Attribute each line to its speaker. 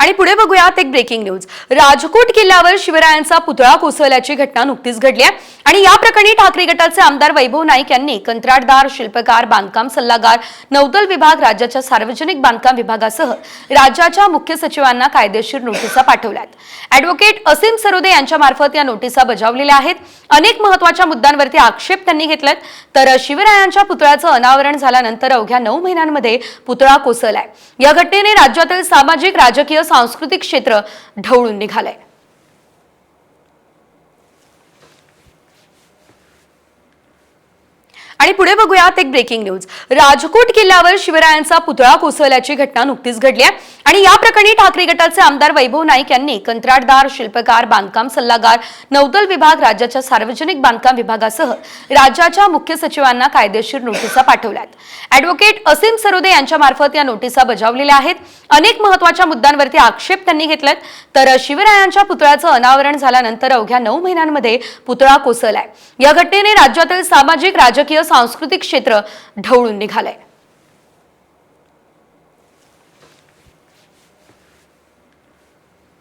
Speaker 1: आणि पुढे बघूयात एक ब्रेकिंग न्यूज राजकोट किल्ल्यावर शिवरायांचा पुतळा कोसळल्याची घटना नुकतीच घडली आहे. आणि या प्रकरणी ठाकरे गटाचे आमदार वैभव नाईक यांनी कंत्राटदार शिल्पकार बांधकाम सल्लागार नौदल विभाग राज्याच्या सार्वजनिक बांधकाम विभागासह राज्याच्या मुख्य सचिवांना कायदेशीर नोटिसा पाठवल्यात अॅडव्होकेट असीम सरोदे यांच्या मार्फत या नोटिसा बजावलेल्या आहेत. अनेक महत्त्वाच्या मुद्द्यांवरती आक्षेप त्यांनी घेतलेत. तर शिवरायांच्या पुतळ्याचं अनावरण झाल्यानंतर अवघ्या नऊ महिन्यांमध्ये पुतळा कोसळलाय. या घटनेने राज्यातील सामाजिक राजकीय सांस्कृतिक क्षेत्र ढवळून निघालंय. आणि पुढे बघूयात एक ब्रेकिंग न्यूज राजकोट किल्ल्यावर शिवरायांचा पुतळा कोसळल्याची घटना नुकतीच घडली आहे. आणि या प्रकरणी ठाकरे गटाचे आमदार वैभव नाईक यांनी कंत्राटदार शिल्पकार बांधकाम सल्लागार नौदल विभाग राज्याच्या सार्वजनिक बांधकाम विभागासह राज्याच्या मुख्य सचिवांना कायदेशीर नोटिसा पाठवल्यात ऍडव्होकेट असीम सरोदे यांच्या मार्फत या नोटिसा बजावलेल्या आहेत. अनेक महत्त्वाच्या मुद्द्यांवरती आक्षेप त्यांनी घेतलेत. तर शिवरायांच्या पुतळ्याचं अनावरण झाल्यानंतर अवघ्या नऊ महिन्यांमध्ये पुतळा कोसळलाय. या घटनेने राज्यातील सामाजिक राजकीय सांस्कृतिक क्षेत्र ढवळून निघालंय.